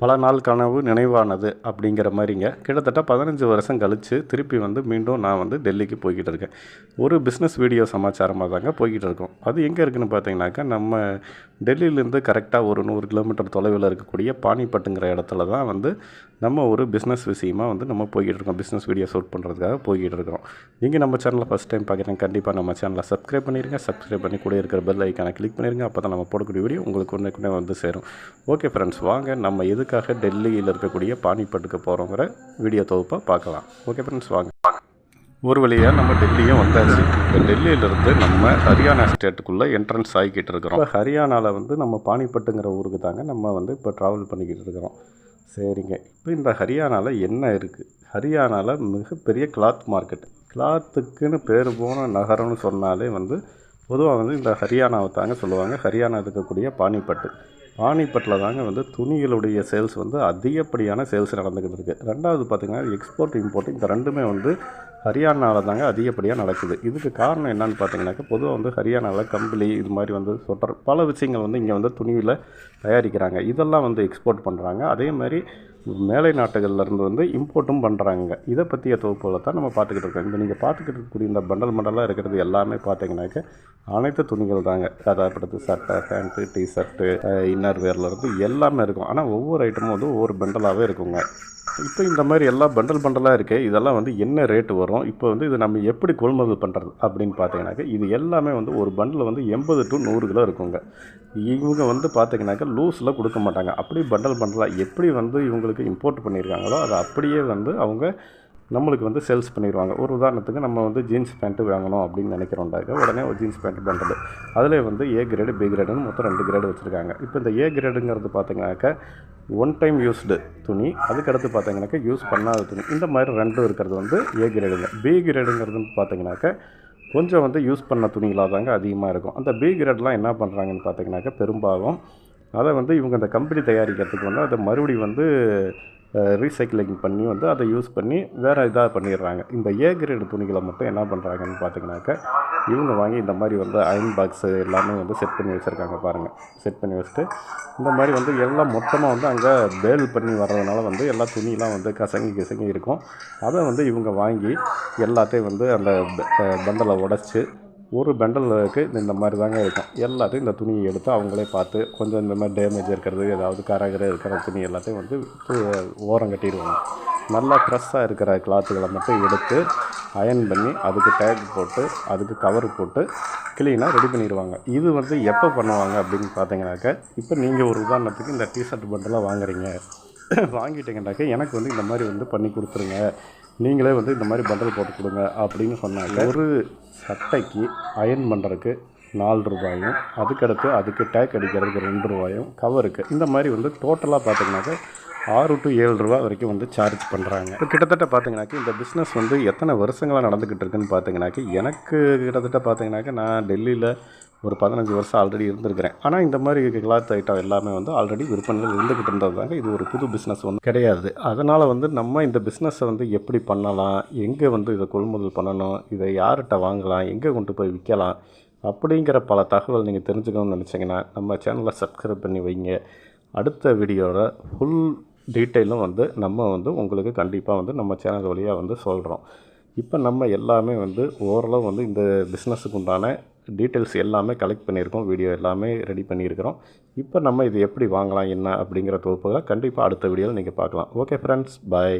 பல நாள் கனவு நினைவானது அப்படிங்கிற மாதிரிங்க. கிட்டத்தட்ட பதினஞ்சு வருஷம் கழித்து திருப்பி வந்து மீண்டும் நான் வந்து டெல்லிக்கு போய்கிட்டு இருக்கேன். ஒரு பிஸ்னஸ் வீடியோ சமாச்சாரமாக தாங்க போய்கிட்டு இருக்கோம். அது எங்கே இருக்குதுன்னு பார்த்தீங்கன்னாக்கா நம்ம டெல்லியிலேருந்து கரெக்டாக ஒரு நூறு கிலோமீட்டர் தொலைவில் இருக்கக்கூடிய பானிப்பட்டுங்கிற இடத்துல தான் வந்து நம்ம ஒரு பிஸ்னஸ் விஷயமாக வந்து நம்ம போய்கிட்டு இருக்கோம் பிஸ்னஸ் வீடியோ ஷூட் பண்ணுறதுக்காக போய்கிட்டு இருக்கோம் நீங்கள் நம்ம சேனலில் ஃபஸ்ட் டைம் பார்க்குறீங்க கண்டிப்பாக நம்ம சேனலை சப்ஸ்கிரைப் பண்ணிடுங்க சப்ஸ்கிரைப் பண்ணி கூட இருக்கிற பெல் ஐக்கானை கிளிக் பண்ணிடுங்க அப்போ தான் நம்ம போடக்கூடிய வீடியோ உங்களுக்கு கொண்டே வந்து சேரும். ஓகே ஃப்ரெண்ட்ஸ் வாங்க நம்ம எதுக்காக டெல்லியில் இருக்கக்கூடிய பானிப்பட்டுக்கு போகிறோங்கிற வீடியோ தொகுப்பாக பார்க்கலாம். ஓகே ஃப்ரெண்ட்ஸ் வாங்க. ஒரு வழியாக நம்ம டெல்லியும் வந்தாச்சு. இப்போ டெல்லியிலிருந்து நம்ம ஹரியானா ஸ்டேட்டுக்குள்ளே என்ட்ரன்ஸ் ஆகிக்கிட்டு இருக்கிறோம். இப்போ ஹரியானாவில் வந்து நம்ம பானிப்பட்டுங்கிற ஊருக்கு தாங்க நம்ம வந்து இப்போ ட்ராவல் பண்ணிக்கிட்டு இருக்கிறோம். சரிங்க. இப்போ இந்த ஹரியானாவில் என்ன இருக்குது ஹரியானாவில் மிகப்பெரிய கிளாத் மார்க்கெட் கிளாத்துக்குன்னு பேர் போன நகரம்னு சொன்னாலே வந்து பொதுவாக வந்து இந்த ஹரியானாவை தாங்க சொல்லுவாங்க. ஹரியானா இருக்கக்கூடிய பானிப்பட்டு பானிபட்டில் தாங்க வந்து துணிகளுடைய சேல்ஸ் வந்து அதிகப்படியான சேல்ஸ் நடந்துக்கிட்டு இருக்குது ரெண்டாவது பார்த்திங்கன்னா எக்ஸ்போர்ட் இம்போர்ட் இந்த ரெண்டுமே வந்து ஹரியானாவில் தாங்க அதிகப்படியாக நடக்குது. இதுக்கு காரணம் என்னன்னு பார்த்தீங்கன்னாக்கா பொதுவாக வந்து ஹரியானாவில் கம்பளி இது மாதிரி வந்து சொட்டர் பல விஷயங்கள் வந்து இங்கே வந்து துணியில் தயாரிக்கிறாங்க. இதெல்லாம் வந்து எக்ஸ்போர்ட் பண்ணுறாங்க அதே மாதிரி மேலை நாட்டுகள்லேருந்து வந்து இம்போர்ட்டும் பண்ணுறாங்க இதை பற்றிய தொகுப்புகளை தான் நம்ம பார்த்துக்கிட்டு இருக்கோம். இந்த நீங்கள் பார்த்துக்கிட்டு இருக்கக்கூடிய இந்த பண்டல் மண்டலாக இருக்கிறது எல்லாமே பார்த்தீங்கன்னாக்க அனைத்து துணிகள் தாங்க. அதாவது சட்டை பேண்ட்டு டிஷர்ட்டு இன்னர் வேர்லேருந்து எல்லாமே இருக்கும். ஆனால் ஒவ்வொரு ஐட்டமும் வந்து ஒவ்வொரு பண்டலாகவே இருக்குங்க. இப்போ இந்த மாதிரி எல்லாம் பண்டல் பண்டலாக இருக்குது இதெல்லாம் வந்து என்ன ரேட்டு வரும்? இப்போ வந்து இது நம்ம எப்படி கொள்முதல் பண்ணுறது அப்படின்னு பார்த்தீங்கன்னாக்கா இது எல்லாமே வந்து ஒரு பண்டில் வந்து எண்பது டு நூறு கிலோ இருக்குங்க. இவங்க வந்து பார்த்தீங்கன்னாக்கா லூஸில் கொடுக்க மாட்டாங்க. அப்படி பண்டல் பண்டலாக எப்படி வந்து இவங்களுக்கு இம்போர்ட் பண்ணியிருக்காங்களோ அதை அப்படியே வந்து அவங்க நம்மளுக்கு வந்து சேல்ஸ் பண்ணிடுவாங்க. ஒரு உதாரணத்துக்கு நம்ம வந்து ஜீன்ஸ் பேண்ட்டு வாங்கணும் அப்படின்னு நினைக்கிறோம்டாக்க உடனே ஒரு ஜீன்ஸ் பேண்ட் பண்ணுறது அதில் வந்து ஏ கிரேடு பி கிரேடுன்னு மொத்தம் ரெண்டு கிரேடு வச்சுருக்காங்க. இப்போ இந்த ஏ கிரேடுங்கிறது பார்த்தீங்கன்னாக்கா ஒன் டைம் யூஸ்டு துணி அதுக்கடுத்து பார்த்தீங்கன்னாக்கா யூஸ் பண்ணாத துணி. இந்த மாதிரி ரெண்டும் இருக்கிறது வந்து ஏ கிரேடுங்க பி கிரேடுங்கிறதுன்னு பார்த்தீங்கன்னாக்கா கொஞ்சம் வந்து யூஸ் பண்ண துணிகளாக தாங்க அதிகமாக இருக்கும். அந்த பி கிரேட்லாம் என்ன பண்ணுறாங்கன்னு பார்த்தீங்கன்னாக்கா பெரும்பாலும் அதை வந்து இவங்க அந்த கம்பெனி தயாரிக்கிறதுக்கு வந்து அதை மறுபடியும் வந்து ரீசைக்கிளிங் பண்ணி வந்து அதை யூஸ் பண்ணி வேறு இதாக பண்ணிடுறாங்க. இந்த ஏ கிரேடு துணிகளை மட்டும் என்ன பண்ணுறாங்கன்னு பார்த்தீங்கன்னாக்கா இவங்க வாங்கி இந்த மாதிரி வந்து அயன் பாக்ஸு எல்லாமே வந்து செட் பண்ணி வச்சுருக்காங்க பாருங்கள் செட் பண்ணி வச்சுட்டு இந்த மாதிரி வந்து எல்லாம் மொத்தமாக வந்து அங்கே பேல் பண்ணி வர்றதுனால வந்து எல்லா துணியெலாம் வந்து கசங்கி கசங்கி இருக்கும். அதை வந்து இவங்க வாங்கி எல்லாத்தையும் வந்து அந்த பந்தலை உடச்சி ஒரு பண்டலுக்கு இந்த மாதிரி தாங்க இருக்கும். எல்லாத்தையும் இந்த துணியை எடுத்து அவங்களே பார்த்து கொஞ்சம் இந்த மாதிரி டேமேஜ் இருக்கிறது ஏதாவது கரகர இருக்கிற துணி எல்லாத்தையும் வந்து ஓரம் கட்டிடுவாங்க. நல்லா ஃப்ரெஷ்ஷாக இருக்கிற கிளாத்துகளை மட்டும் எடுத்து அயன் பண்ணி அதுக்கு டேக் போட்டு அதுக்கு கவர் போட்டு க்ளீனாக ரெடி பண்ணிடுவாங்க. இது வந்து எப்போ பண்ணுவாங்க அப்படின்னு பார்த்தீங்கன்னாக்க இப்போ நீங்கள் ஒரு உதாரணத்துக்கு இந்த டிஷர்ட் பண்டெல்லாம் வாங்குறீங்க. வாங்கிட்டீங்கன்னாக்கா எனக்கு வந்து இந்த மாதிரி வந்து பண்ணி கொடுத்துருங்க. நீங்களே வந்து இந்த மாதிரி பண்டல் போட்டு கொடுங்க அப்படின்னு சொன்னாங்க ஒரு சட்டைக்கு அயன் பண்ணுறதுக்கு நாலு ரூபாயும் அதுக்கடுத்து அதுக்கு டேக் அடிக்கிறதுக்கு ரெண்டு ரூபாயும் கவருக்கு இந்த மாதிரி வந்து டோட்டலாக பார்த்தீங்கன்னாக்கா ஆறு டு ஏழு ரூபா வரைக்கும் வந்து சார்ஜ் பண்ணுறாங்க இப்போ கிட்டத்தட்ட பார்த்தீங்கன்னாக்கா இந்த பிஸ்னஸ் வந்து எத்தனை வருஷங்களாக நடந்துக்கிட்டு இருக்குன்னு பார்த்தீங்கன்னாக்க எனக்கு கிட்டத்தட்ட பார்த்தீங்கன்னாக்கா நான் டெல்லியில் ஒரு பதினஞ்சு வருஷம் ஆல்ரெடி இருந்திருக்கிறேன். ஆனால் இந்த மாதிரி கிளாத் ஐட்டம் எல்லாமே வந்து ஆல்ரெடி விற்பனையில் இருந்துக்கிட்டு இருந்ததுதாங்க. இது ஒரு புது பிஸ்னஸ் வந்து கிடையாது. அதனால் வந்து நம்ம இந்த பிஸ்னஸை வந்து எப்படி பண்ணலாம்? எங்கே வந்து இதை கொள்முதல் பண்ணணும்? இதை யார்கிட்ட வாங்கலாம்? எங்கே கொண்டு போய் விற்கலாம் அப்படிங்கிற பல தகவல் நீங்கள் தெரிஞ்சுக்கணும்னு நினச்சிங்கன்னா நம்ம சேனலை சப்ஸ்கிரைப் பண்ணி வைங்க. அடுத்த வீடியோவில் ஃபுல் டீட்டெயிலும் வந்து நம்ம வந்து உங்களுக்கு கண்டிப்பாக வந்து நம்ம சேனல் வழியாக வந்து சொல்கிறோம் இப்போ நம்ம எல்லாமே வந்து ஓரளவு வந்து இந்த பிஸ்னஸுக்கு உண்டான டீட்டெயில்ஸ் எல்லாமே கலெக்ட் பண்ணியிருக்கோம். வீடியோ எல்லாமே ரெடி பண்ணியிருக்கிறோம். இப்போ நம்ம இது எப்படி வாங்கலாம் என்ன அப்படிங்கிற தொகுப்புகளை கண்டிப்பாக அடுத்த வீடியோவில் நீங்கள் பார்க்கலாம். Okay friends bye